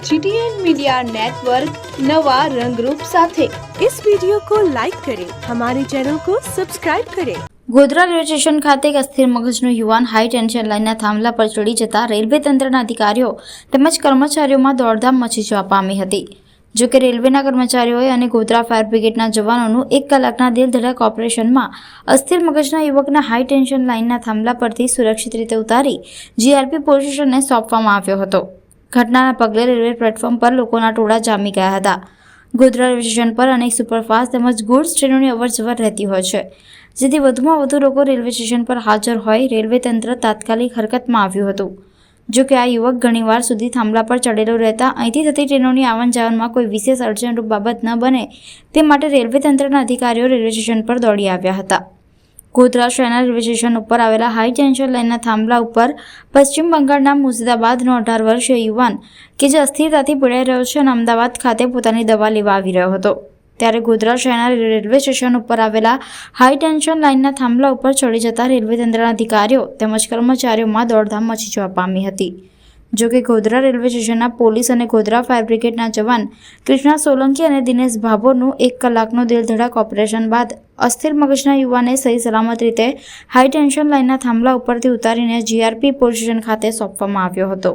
GTN media network नवा रंगरूप સાથે इस वीडियो को लाइक करें हमारे चैनल को सब्सक्राइब करें ગોધરા રેલવે સ્ટેશન ખાતે એક અસ્થિર મગજનો યુવાન હાઈ ટેન્શન લાઇનના થાંભલા પર ચડી જતા રેલવે તંત્રના અધિકારીઓ તેમજ કર્મચારીઓમાં દોડધામ મચી જવા પામી હતી જો કે રેલવેના કર્મચારીઓએ અને ગોધરા ફાયર બ્રિગેડના જવાનોનું એક કલાકના દિલધડક ઓપરેશનમાં અસ્થિર મગજના યુવકના હાઈ ટેન્શન લાઇનના થાંભલા પરથી સુરક્ષિત રીતે ઉતારી જીઆરપી પોલીસ સ્ટેશનને સોંપવામાં આવ્યો હતો ઘટનાના પગલે રેલવે પ્લેટફોર્મ પર લોકોના ટોળા જામી ગયા હતા. ગોધરા રેલવે સ્ટેશન પર અનેક સુપરફાસ્ટ તેમજ ગુડ્સ ટ્રેનોની અવરજવર રહેતી હોય છે. જેથી વધુમાં વધુ લોકો રેલવે સ્ટેશન પર હાજર હોય રેલવે તંત્ર તાત્કાલિક હરકતમાં આવ્યું હતું. જો કે આ યુવક ઘણીવાર સુધી થાંભલા પર ચડેલો રહેતા, અહીંથી થતી ટ્રેનોની આવન જાવનમાં કોઈ વિશેષ અડચણરૂપ બાબત ન બને તે માટે રેલવે તંત્રના અધિકારીઓ રેલવે સ્ટેશન પર દોડી આવ્યા હતા. ગોધરા શહેરના રેલવે સ્ટેશન ઉપર આવેલા હાઈ ટેન્શન લાઇનના થાંભલા ઉપર પશ્ચિમ બંગાળના મુર્શિદાબાદનો અઢાર વર્ષીય યુવાન કે જે અસ્થિરતાથી પીડાઈ રહ્યો છે અને અમદાવાદ ખાતે પોતાની દવા લેવા આવી રહ્યો હતો. ત્યારે ગોધરા શહેરના રેલવે સ્ટેશન ઉપર આવેલા હાઈ ટેન્શન લાઇનના થાંભલા ઉપર ચડી જતા રેલવે તંત્રના અધિકારીઓ તેમજ કર્મચારીઓમાં દોડધામ મચી જવા પામી હતી. જો કે ગોધરા રેલવે સ્ટેશનના પોલીસ અને ગોધરા ફાયર બ્રિગેડના જવાન કૃષ્ણા સોલંકી અને દિનેશ ભાભોરનું એક કલાકનું દિલધડક ઓપરેશન બાદ અસ્થિર મગજના યુવાને સહી સલામત રીતે હાઈ ટેન્શન લાઇનના થાંભલા ઉપરથી ઉતારીને જીઆરપી પોલીસ સ્ટેશન ખાતે સોંપવામાં આવ્યો હતો.